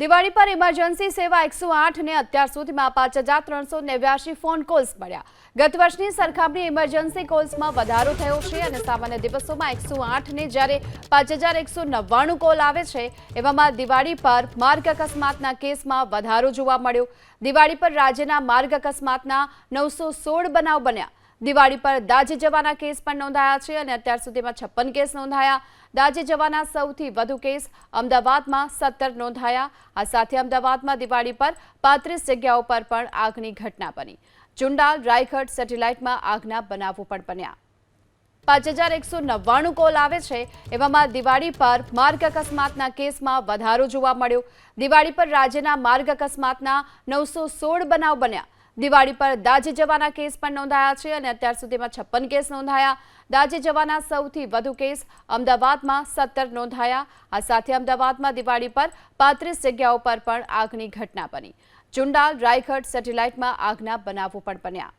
દિવાળી પર ઇમરજન્સી સેવા એકસો આઠને અત્યાર સુધીમાં પાંચ હજાર ત્રણસો નેવ્યાસી ફોન કોલ્સ મળ્યા. ગત વર્ષની સરખામણી ઇમરજન્સી કોલ્સમાં વધારો થયો છે અને સામાન્ય દિવસોમાં એકસો આઠને જ્યારે પાંચ હજાર એકસો નવ્વાણું કોલ આવે છે, એવામાં દિવાળી પર માર્ગ અકસ્માતના કેસમાં વધારો જોવા મળ્યો. દિવાળી પર રાજ્યના માર્ગ અકસ્માતના નવસો સોળ બનાવ બન્યા. દિવાળી પર દાજી જવાના કેસ પણ નોંધાયા છે અને અત્યાર સુધીમાં છપ્પન કેસ નોંધાયા. દાજી જવાના સૌથી વધુ કેસ અમદાવાદમાં સત્તર નોંધાયા. આ સાથે અમદાવાદમાં દિવાળી પર પાંત્રીસ જગ્યાઓ પર પણ આગની ઘટના બની. ચુંડાલ, રાયગઢ સેટેલાઇટમાં આગના બનાવો પણ બન્યા. પાંચ હજાર એકસો નવ્વાણું કોલ આવે છે એવામાં દિવાળી પર માર્ગ અકસ્માતના કેસમાં વધારો જોવા મળ્યો. દિવાળી પર રાજ્યના માર્ગ અકસ્માતના નવસો સોળ બનાવ બન્યા. દિવાળી પર દાજી જવાના કેસ પણ નોંધાયા છે અને અત્યાર સુધીમાં છપ્પન કેસ નોંધાયા. દાજી જવાના સૌથી વધુ કેસ અમદાવાદમાં સત્તર નોંધાયા. આ સાથે અમદાવાદમાં દિવાળી પર પાંત્રીસ જગ્યાઓ પર પણ આગની ઘટના બની. ચુંડાલ, રાયગઢ સેટેલાઇટમાં આગના બનાવો પણ બન્યા.